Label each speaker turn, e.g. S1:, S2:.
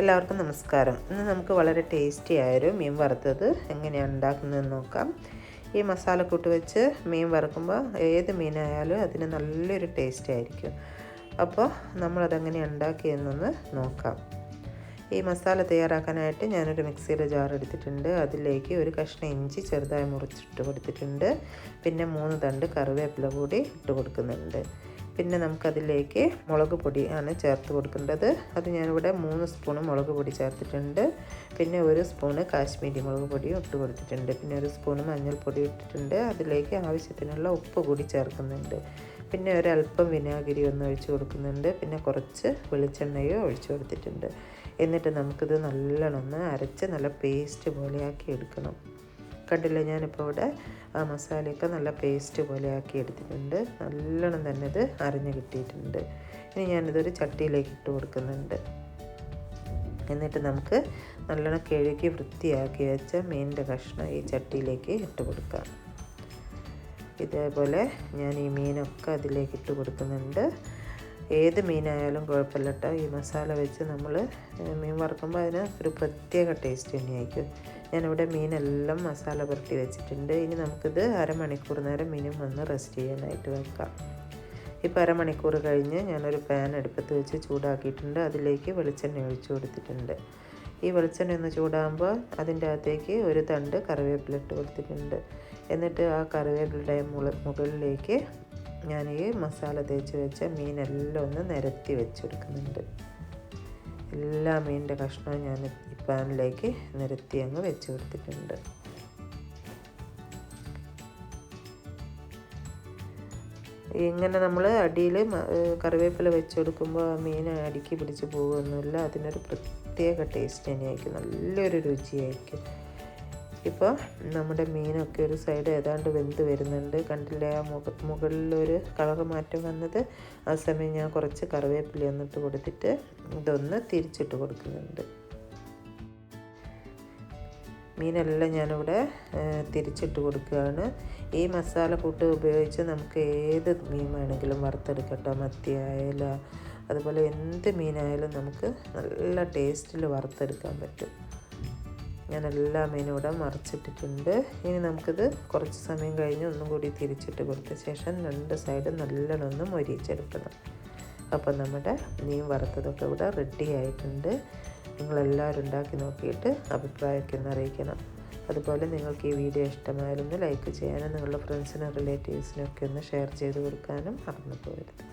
S1: എല്ലാവർക്കും നമസ്കാരം. ഇന്ന് നമുക്ക് വളരെ ടേസ്റ്റി ആയൊരു മീൻ വറുത്തത് എങ്ങനെയാണ് ഉണ്ടാക്കുന്നതെന്ന് നോക്കാം. ഈ മസാലക്കൂട്ട് വെച്ച് മീൻ വറുക്കുമ്പോൾ ഏത് മീനായാലും അതിന് നല്ലൊരു ടേസ്റ്റ് ആയിരിക്കും. അപ്പോൾ നമ്മളതെങ്ങനെ ഉണ്ടാക്കിയെന്നൊന്ന് നോക്കാം. ഈ മസാല തയ്യാറാക്കാനായിട്ട് ഞാനൊരു മിക്സിയുടെ ജാർ എടുത്തിട്ടുണ്ട്. അതിലേക്ക് ഒരു കഷ്ണം ഇഞ്ചി ചെറുതായി മുറിച്ചിട്ട് കൊടുത്തിട്ടുണ്ട്. പിന്നെ മൂന്ന് തണ്ട് കറിവേപ്പില കൂടി ഇട്ട് കൊടുക്കുന്നുണ്ട്. പിന്നെ നമുക്കതിലേക്ക് മുളക് പൊടി ആണ് ചേർത്ത് കൊടുക്കേണ്ടത്. അത് ഞാനിവിടെ മൂന്ന് സ്പൂണ് മുളക് പൊടി ചേർത്തിട്ടുണ്ട്. പിന്നെ ഒരു സ്പൂണ് കാശ്മീരി മുളക് പൊടിയും ഇട്ട് കൊടുത്തിട്ടുണ്ട്. പിന്നെ ഒരു സ്പൂണ് മഞ്ഞൾപ്പൊടി ഇട്ടിട്ടുണ്ട്. അതിലേക്ക് ആവശ്യത്തിനുള്ള ഉപ്പ് കൂടി ചേർക്കുന്നുണ്ട്. പിന്നെ ഒരല്പം വിനാഗിരി ഒന്ന് ഒഴിച്ച് കൊടുക്കുന്നുണ്ട്. പിന്നെ കുറച്ച് വെളിച്ചെണ്ണയോ ഒഴിച്ചു കൊടുത്തിട്ടുണ്ട്. എന്നിട്ട് നമുക്കിത് നല്ലോണം ഒന്ന് അരച്ച് നല്ല പേസ്റ്റ് പോലെയാക്കി എടുക്കണം. കണ്ടില്ല ഞാനിപ്പോൾ ഇവിടെ ആ മസാലയൊക്കെ നല്ല പേസ്റ്റ് പോലെ ആക്കി എടുത്തിട്ടുണ്ട്. നല്ലോണം തന്നെ ഇത് അരിഞ്ഞ് കിട്ടിയിട്ടുണ്ട്. ഇനി ഞാനിതൊരു ചട്ടിയിലേക്ക് ഇട്ട് കൊടുക്കുന്നുണ്ട്. എന്നിട്ട് നമുക്ക് നല്ലോണം കിഴക്കി വൃത്തിയാക്കി വെച്ച മീനിന്റെ കഷ്ണം ഈ ചട്ടിയിലേക്ക് ഇട്ട് കൊടുക്കാം. ഇതേപോലെ ഞാൻ ഈ മീനൊക്കെ അതിലേക്ക് ഇട്ട് കൊടുക്കുന്നുണ്ട്. ഏത് മീനായാലും കുഴപ്പമില്ല കേട്ടോ. ഈ മസാല വെച്ച് നമ്മൾ മീൻ വറുക്കുമ്പോൾ അതിന് ഒരു പ്രത്യേക ടേസ്റ്റ് തന്നെയായിരിക്കും. ഞാനിവിടെ മീനെല്ലാം മസാല പുരട്ടി വെച്ചിട്ടുണ്ട്. ഇനി നമുക്കിത് അരമണിക്കൂർ നേരം മിനിമം ഒന്ന് റെസ്റ്റ് ചെയ്യാനായിട്ട് വെക്കാം. ഇപ്പോൾ അരമണിക്കൂർ കഴിഞ്ഞ് ഞാനൊരു പാൻ അടുപ്പത്ത് വെച്ച് ചൂടാക്കിയിട്ടുണ്ട്. അതിലേക്ക് വെളിച്ചെണ്ണ ഒഴിച്ചു കൊടുത്തിട്ടുണ്ട്. ഈ വെളിച്ചെണ്ണ ഒന്ന് ചൂടാകുമ്പോൾ അതിന്റെ അകത്തേക്ക് ഒരു തണ്ട് കറിവേപ്പില ഇട്ട് കൊടുത്തിട്ടുണ്ട്. എന്നിട്ട് ആ കറിവേപ്പിലയുടെ മുകളിലേക്ക് ഞാൻ ഈ മസാല തേച്ച് വെച്ച മീനെല്ലാം ഒന്ന് നിരത്തി വെച്ചെടുക്കുന്നുണ്ട്. എല്ലാ മീനിന്റെ കഷ്ണവും ഞാൻ ഈ പാനിലേക്ക് നിരത്തി അങ്ങ് വെച്ച് കൊടുത്തിട്ടുണ്ട് ഇങ്ങനെ നമ്മൾ അടിയിൽ കറിവേപ്പില വെച്ചെടുക്കുമ്പോൾ മീൻ അടിക്ക് പിടിച്ച് പോകുമൊന്നുമില്ല അതിനൊരു പ്രത്യേക ടേസ്റ്റ് തന്നെയായിരിക്കും. നല്ലൊരു രുചിയായിരിക്കും. ഇപ്പോൾ നമ്മുടെ മീനൊക്കെ ഒരു സൈഡ് ഏതാണ്ട് വെന്ത് വരുന്നുണ്ട്. കണ്ടില്ലേ ആ മുക മുകളിലൊരു കളർ മാറ്റം വന്നത്. ആ സമയം ഞാൻ കുറച്ച് കറിവേപ്പില ഒന്നിട്ട് കൊടുത്തിട്ട് ഇതൊന്ന് തിരിച്ചിട്ട് കൊടുക്കുന്നുണ്ട്. മീനെല്ലാം ഞാനിവിടെ തിരിച്ചിട്ട് കൊടുക്കുകയാണ്. ഈ മസാല കൂട്ട് ഉപയോഗിച്ച് നമുക്ക് ഏത് മീൻ വേണമെങ്കിലും വറുത്തെടുക്കട്ടോ. മത്തി ആയാലും അതുപോലെ എന്ത് മീനായാലും നമുക്ക് നല്ല ടേസ്റ്റിൽ വറുത്തെടുക്കാൻ പറ്റും. ഞാൻ എല്ലാ മീനും ഇവിടെ മറിച്ചിട്ടിട്ടുണ്ട്. ഇനി നമുക്കിത് കുറച്ച് സമയം കഴിഞ്ഞ് ഒന്നും കൂടി തിരിച്ചിട്ട് കൊടുത്ത ശേഷം രണ്ട് സൈഡ് നല്ലോണം ഒന്ന് മൊരിച്ചെടുക്കണം അപ്പം നമ്മുടെ മീൻ വറുത്തതൊക്കെ ഇവിടെ റെഡി ആയിട്ടുണ്ട്. നിങ്ങളെല്ലാവരും ഉണ്ടാക്കി നോക്കിയിട്ട് അഭിപ്രായമൊക്കെ ഒന്ന് അറിയിക്കണം. അതുപോലെ നിങ്ങൾക്ക് ഈ വീഡിയോ ഇഷ്ടമായാലൊന്ന് ലൈക്ക് ചെയ്യാനും നിങ്ങളുടെ ഫ്രണ്ട്സിനും റിലേറ്റീവ്സിനും ഒക്കെ ഒന്ന് ഷെയർ ചെയ്ത് കൊടുക്കാനും മറന്നു പോകരുത്